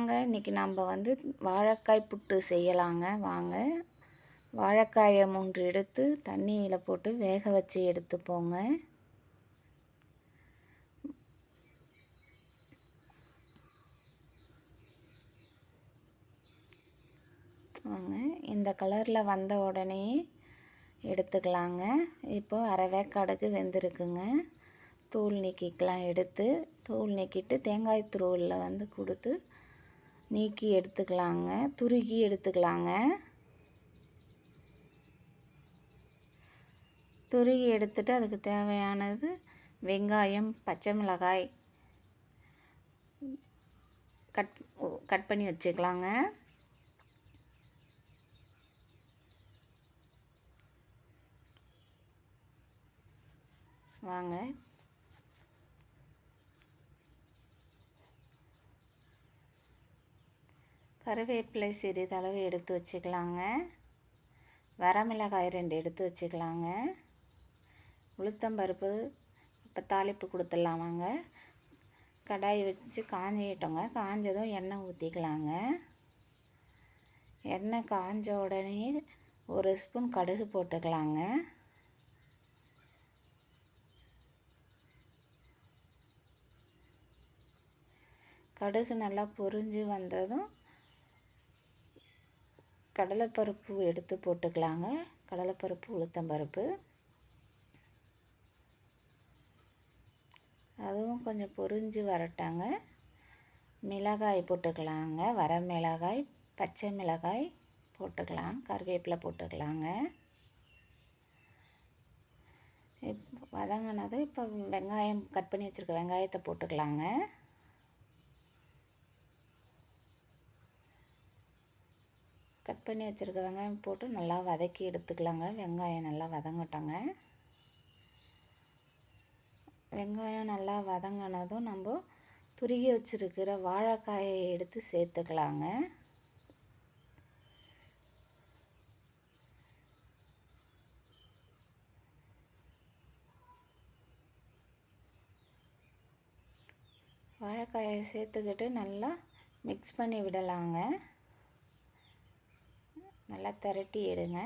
வாங்க. இன்றைக்கி நம்ம வந்து வாழைக்காய் புட்டு செய்யலாங்க. வாங்க. வாழைக்காயை மூன்று எடுத்து தண்ணியில் போட்டு வேக வச்சு எடுத்துப்போங்க. வாங்க. இந்த கலரில் வந்த உடனே எடுத்துக்கலாங்க. இப்போது அரை வேக்காடுக்கு வெந்திருக்குங்க. தூள் நீக்கிக்கலாம் எடுத்து. தூள் நீக்கிட்டு தேங்காய் துருவலில் வந்து கொடுத்து நீக்கி எடுத்துக்கலாங்க துருகி எடுத்துக்கலாங்க. துருகி எடுத்துட்டு அதுக்கு தேவையானது வெங்காயம் பச்சை மிளகாய் கட் கட் பண்ணி வச்சுக்கலாங்க. வாங்க கருவேப்பிலை சிறிதளவு எடுத்து வச்சுக்கலாங்க. வரமிளகாய் ரெண்டு எடுத்து வச்சுக்கலாங்க. உளுத்தம்பருப்பு இப்போ தாளிப்பு கொடுத்துடலாமாங்க. கடாயை கடாய் வச்சு காஞ்சிட்டோங்க. காஞ்சதும் எண்ணெய் ஊற்றிக்கலாங்க எண்ணெய் காஞ்ச உடனே ஒரு ஸ்பூன் கடுகு போட்டுக்கலாங்க. கடுகு நல்லா பொரிஞ்சு வந்ததும் கடலைப்பருப்பு எடுத்து போட்டுக்கலாங்க. கடலைப்பருப்பு உளுத்தம்பருப்பு. அதுவும் கொஞ்சம் பொரிஞ்சு வரட்டாங்க. மிளகாய் போட்டுக்கலாங்க. வர மிளகாய் பச்சை மிளகாய் போட்டுக்கலாம். கருவேப்பிலை போட்டுக்கலாங்க. இப் வதங்கினதும் இப்போ வெங்காயம் கட் பண்ணி வச்சுருக்க வெங்காயத்தை போட்டுக்கலாங்க. கட் பண்ணி வச்சுருக்க வெங்காயம் போட்டு நல்லா வதக்கி எடுத்துக்கலாங்க. வெங்காயம் நல்லா வதங்கட்டோங்க. வெங்காயம் நல்லா வதங்கினதும் நம்ம துருகி வச்சுருக்கிற வாழைக்காயை எடுத்து சேர்த்துக்கலாங்க. வாழைக்காயை சேர்த்துக்கிட்டு நல்லா மிக்ஸ் பண்ணி விடலாங்க. நல்லா திரட்டி எடுங்க.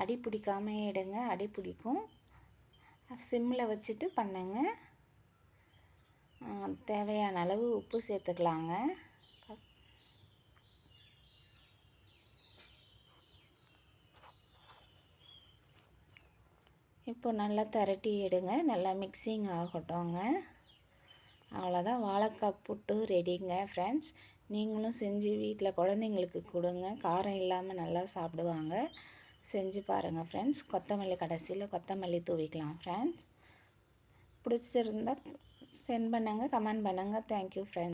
அடி பிடிக்காம எடுங்க அடி பிடிக்கும். சிம்மில் வச்சுட்டு பண்ணுங்க. தேவையான அளவு உப்பு சேர்த்துக்கலாங்க. இப்போ நல்லா திரட்டி எடுங்க. நல்லா மிக்சிங் ஆகட்டும்ங்க. அவ்வளோதான் வாழைக்காய் புட்டு ரெடிங்க ஃப்ரெண்ட்ஸ் நீங்களும் செஞ்சு வீட்டில் குழந்தைங்களுக்கு கொடுங்க. காரம் இல்லாமல் நல்லா சாப்பிடுவாங்க. செஞ்சு பாருங்கள் ஃப்ரெண்ட்ஸ் கொத்தமல்லி கடைசியில் கொத்தமல்லி தூவிக்கலாம் ஃப்ரெண்ட்ஸ் பிடிச்சிருந்தா சென்ட் பண்ணுங்கள் கமெண்ட் பண்ணுங்கள் தேங்க்யூ ஃப்ரெண்ட்ஸ்